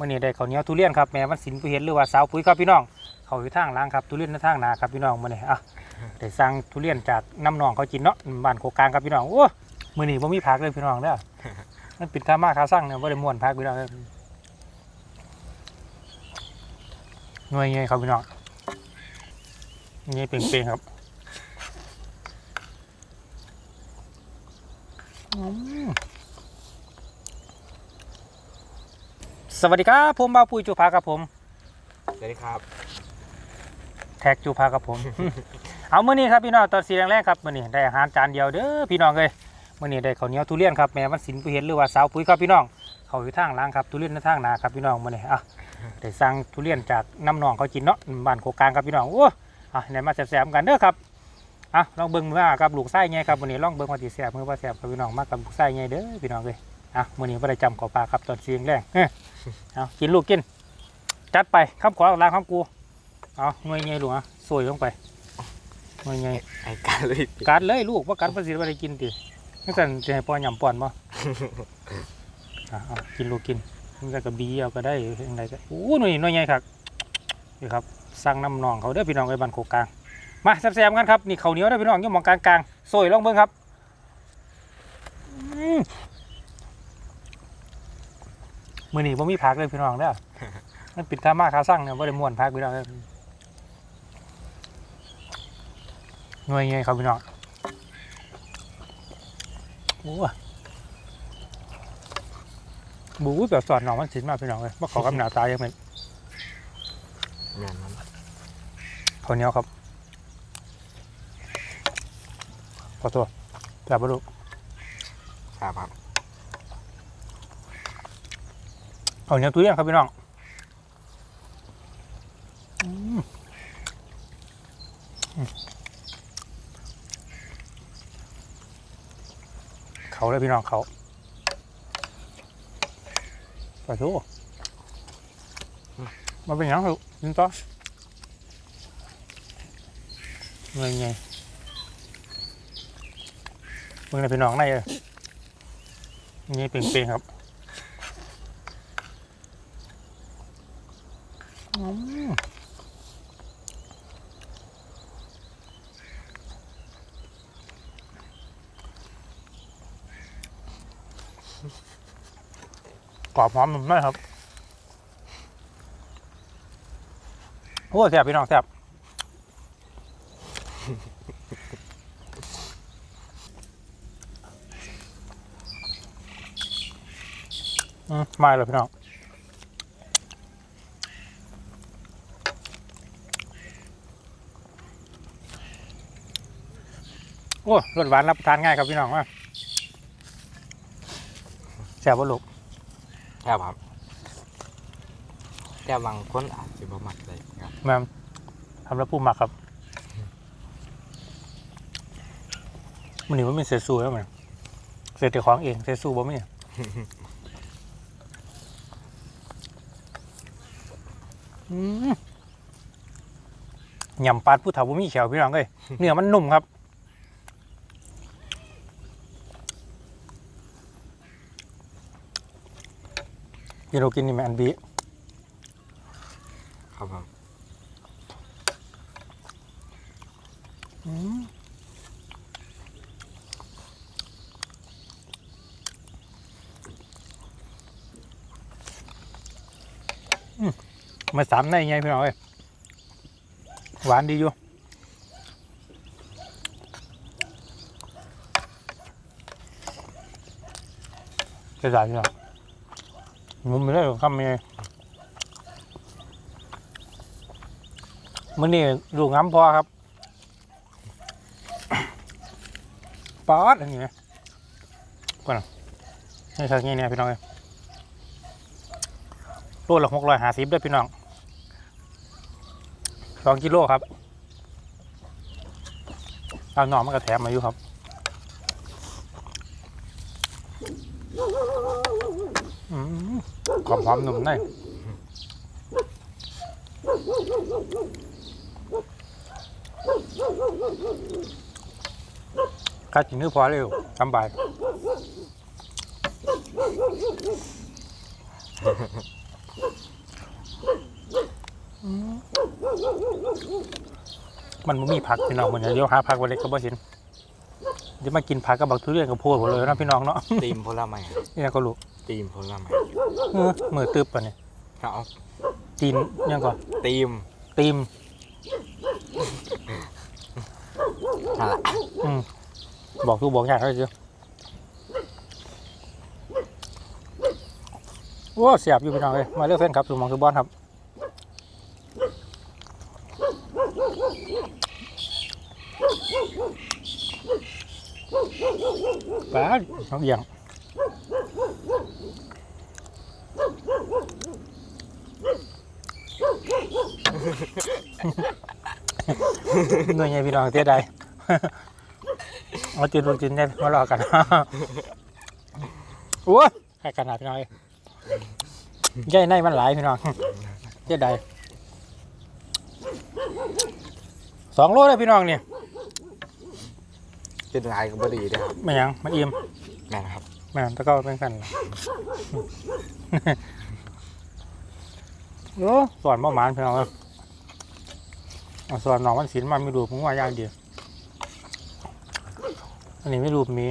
มื่อนี้ได้ข้าวเหนียวทุเรียนครับแม่วันศิลป์ผู้เห็นหรือว่าสาวปุ๋ยครับพี่น้องเขาอยู่ทางล้างครับทุเรียนในทางนาครับพี่น้องมื่อนี้อะได้สั่งทุเรียนจากน้ำนองเขากินเนาะบ้านโคกลางครับพี่น้องโอ้มื่อนี้บ่มีผักเลยพี่น้องเด้อมันปิดท่ามาคาสั่งเนี่ยบ่ได้ม่วนผักพี่น้องเด้อหน่วยไงครับพี่น้องนี่เป่งๆครับอืม สวัสดีครับผมบ่าวปุ้ยจูพาครับผม สวัสดีครับ แท็กจูพาครับผม เอามื้อนี้ครับพี่น้องตอนสีแรกๆครับมื้อนี้ได้อาหารจานเดียวเด้อพี่น้องเลยมื้อนี้ได้ข้าวเหนียวทุเรียนครับแม่วันศิลป์ผู้เห็นหรือว่าสาวปุ๋ยครับพี่น้องเขาอยู่ทางล้างครับทุเรียนในทางนาครับพี่น้องมื้อนี้อะได้สั่งทุเรียนจากน้ำนองเขากินเนาะบ้านโคกลางครับพี่น้องโอ้อะไหนมาแซ่บๆกันเด้อครับอะลองเบิ่งมืออะกับลูกไส้ไงครับมื้อนี้ลองเบิ่งว่าสิแซ่บมือว่าแซ่บครับพี่น้องมากับลูกไส้ไงเด้อพี่น้องเลย อะมื้อนี้บ่ได้จำขอปลาครับตอนสีแรกๆเอ้อเอากินลูกกิน จัดไปคำขอล้างคำกูเอาหน่วยไงลูกอะสวยลงไปหน่วยไงไอ้การเลยกัดเลยลูกว่ากัดภาษีว่าได้กินตินั่นสั่นจะให้พ่อหยำป่อนบ่อะเอากินลูกกินมันก็กระบีเอาก็ได้ยังไงก็โอ้หน่วยหน่วยไงครับนี่ครับสั่งน้ำนองเขาเด้อพี่น้องไอ้บ้านโคกกลางมาแซ่บๆกันครับนี่ข้าวเหนียวเด้อพี่น้องอยี่หมองกลางกลางๆสวยลองเบิ่งครับอืม มื้อนี้บ่มีผักเลยพี่น้องเด้อ มันปิดท่ามาคาสั่งเนี่ยบ่ได้ม่วนพักพี่น้องเอ้ยหน่วยไงครับพี่น้องโอ้ยบู๊แบบสอดหนองมันสินมากพี่น้องเลยว่าขอกำหนาตายยังไงงานนั้นข้าวเหนียวครับ ขอตัวแบบบรุครับครับ ข้าวเหนียวตุ้ยครับพี่น้องเขาเลยพี่น้องเขาไปทูมาเป็นยังเหรอยินต่อเงยไงมึงเลยพี่น้องในเลยนี่เปล่งๆครับอืม กรอบหอมหนุ่มมากครับ โอ้แซ่บพี่น้องแซ่บอืมมาเลยพี่น้อง โอ้รสหวานรับประทานง่ายครับพี่น้องว่าแซ่บบ่ลูกแค่ครับแต่บางคนอาจจะบ่มักเลยครับแม่มทำแล้วผู้หมักครับมันนี่มันเป็นเศษสูแล้วมันเศษแต่ของเองเศษสูบ่มีอืมยำปลาผู้เฒ่าบ่มีแขวพี่น้องเอ้ยเนื้อมันนุ่มครับ กินเรากินนี่แมนบีครับผมอืมอืมมาสามในไงพี่น้องเอ้ยหวานดีอยู่จะสายพี่น้อง มุมไม่ได้หรอกคำยังไงมื่อนี้ลูกง้ำพอครับป๊อดอย่างเงี้ยก่อนนี่ใช่งี้เนี่ยพี่น้องเอ้ยโลละหกร้อยห้าสิบด้วยพี่น้องสองกิโลครับเอาหน่อมันก็แถมมาอยู่ครับอื มความหอมหนุ่มในกัดกินนื้อพอเร็วสำบายมันบ่มีผักพี่น้องมันเดี๋ยวหาผักวันเล็กก็บ่เห็นเดี๋ยวมากินผักกับบักทุเรียนกับโพดหมดเลยนะพี่น้องเนาะตีมผลไม้ครับนี่นะก็รู้ตีมผลไม้เออมือตึบปะเนี่ยเอาตีนยังก่อนตีมตีมนั่นแหละอืมบอกคือบอกยากเขาเจอโอ้เสียบอยู่พี่น้องเลยมาเลือกเส้นครับสุมองคือบอลครับป้าดน้องเอียง หนื่อยไงพี่น้องเสียดายมาจินดูจินเนี่ยมารอกันโอ้ยแค่ขนาดพี่น้องเอ้ยใหญ่ในมันหลายพี่น้องเจ๊ใดสองโลเลยพี่น้องเนี่ยเป็นลายก็บ่ดีนะครับไม่หยังมันอิ่มแม่นครับแม่นแตะก็เป็นกันล่ะโอ้สอนบ่หมานพี่น้อง เอ้ยเอาสอนน้องวันศิลป์มาไม่ดูผมว่าอย่างเดียวอันนี้ไม่รูปมี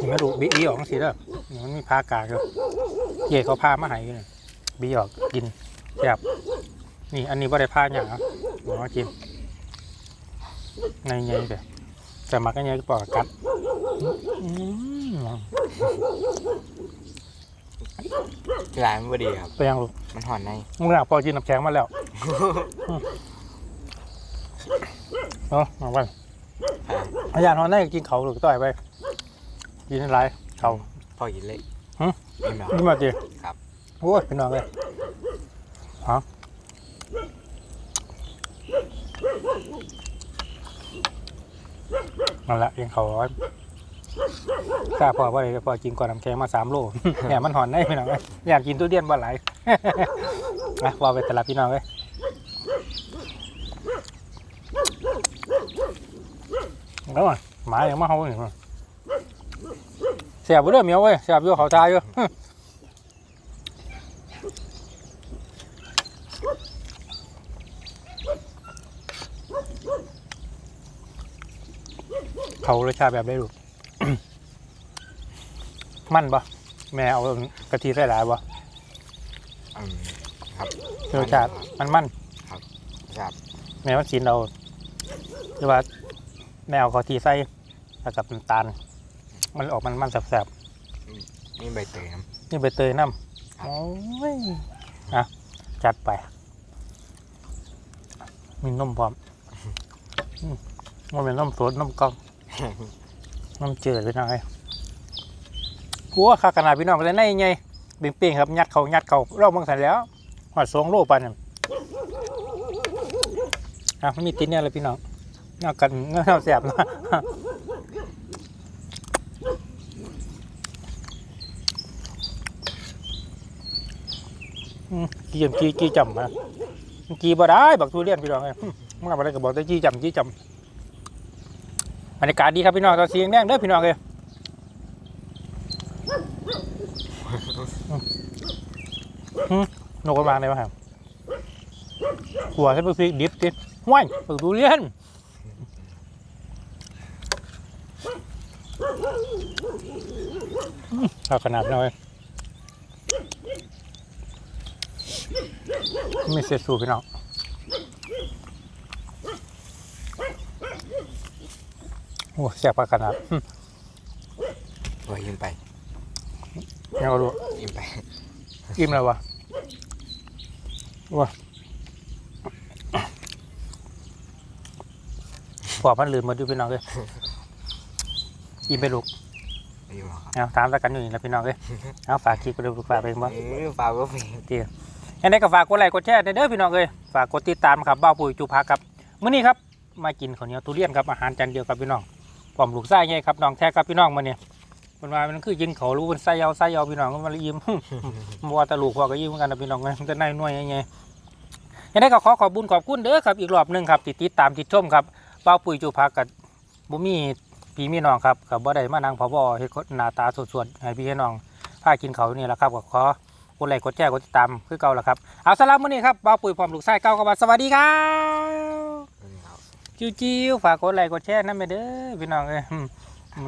นี่ไม่รู้บีอีออกสิเด้อมันมีพากากอยู่เย่เขาพามาให้อยู่นี่บีออกกินแซ่บนี่อันนี้ว่าได้พาอย่างอะบอกินในไงเด้อแต่มักก็ไงก็ปอกกัด อืมลายมันบ่ดีครับ ไปยังลูกมันหอนในมึงหลักพอกินน้ำแข็งมาแล้วอืมเอามาไปอ่าอาจารย์นอนได้กินเขาหรือต่อยไป กินอะไรเขาพ่อกินเล็กฮะอิ่มแล้วนี่มาจีครับโอ้ยพี่น้องเลยฮะนั่นแหละยังเขา ร้าบพอว่าเลยพอกินก่อนน้ำแข็งมาสามโลเนี่ยมันหอนได้พี่น้องอยากกินตู้เดียนบ่ไหลายนะว่าไปต่ละพี่น้องเลยแล้วอะหมาอย่างมาเฮาเนี่ยเสียบบ่เด้อเมียวเว้ยเสียบอยู่เขาตายอยู่เขารสชาติแบบได้ดู มันปะแม่เอากะทิใส่หลายปะอืมครับรสชาติมันมันครับแม่ว่ากินเราหรือว่าแม่เอากะทิใส่แล้วกับน้ำตาล มันออกมันมันแสบนี่ใบเตยครับๆนี่ใบเตยน้ครับำโอ้ยอะจัดไป มีนมพร้อมอืมมันเป็นนมสดนมกล่องน้ำเจือพี่น้องไอ้ กูว่าข้าขนาดพี่น้องเลยในไงเป่งเป่งครับยัดเขายัดเขาเราบังสันแล้วหอดสองโลปันนอะมันมีติดเนี่ยเลยพี่น้องนอกกันเงาแสบนะกี้จำกี้กี้จำนะกี้บ่ได้บักทุเรียนพี่น้องไอ้มันอะไรก็บอกแต่กี้จำกี้จำบรรยากาศดีครับพี่น้องตอนเสียงแดงเด้อพี่น้องเลย นกกระบางได้ไหมครับหัวให้ไปพริกดิบดิห้วยปึกดูเลียนอืมเอาขนาดน้อยไม่เสียสูพี่น้องโอ้แซ่บปากขนาดหึตัวยิ้มไปยังก็รู้ยิ้มไปอิ่มแล้ววะ ว้าพอมันลืมหมาดูพี่น้องเลยอิ่มไปลูกยิ้มแล้วครับเอาถามตะกันอยู่นี่นะพี่น้องเลยเอาฝากคลิปไปดูฝากไปบ่เอ้ยฟ้าก็เป็นยังไงก็ฝากกดไลค์กดแชร์เด้อพี่น้องเลยฝากกดติดตามครับบ้าวปุ๋ยจูพักครับมื้อนี้ครับมากินข้าวเหนียวทุเรียนครับอาหารจานเดียวกับพี่น้องพร้อมลูกไส้ไงครับน้องแท้ครับพี่น้องมาเนี่ย มันว่ามันคือยิงเขารู้มันไส้ยาวไส้ยาวพี่น้องมันเลยยิ้มบัวตะลูกพอก็ยิ้มเหมือนกันนะพี่น้องมันจะนายน่วยยังไงยังได้ก็ขอขอบบุญขอบคุณเด้อครับอีกรอบหนึ่งครับติดติดตามติดชมครับเป้าปุ๋ยจูพักกับบุมีพี่มีน้องครับกับบ่ได้มานางพ่อบอเฮ็ดหน้าตาสวดๆให้พี่ให้น้องพากินเขานี่แหละครับก็ขอกดไลค์กดแชร์กดติดตามคือเก่าและครับเอาสำหรับมื้อนี้ครับเป้าปุ๋ยพร้อมลูกไส้เก่ากับสวัสดีครับจิ้วๆฝากกดไลค์กดแชร์นั่นไปเด้อพี่น้องเอ้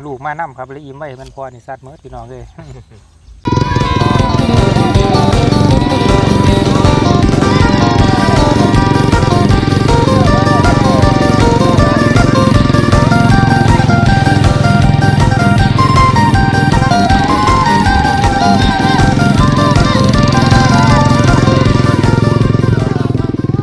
ลูกมานั่มครับเลยอิ่มไว้มันพอในี่สัตว์เมื่อพี่น้องเลย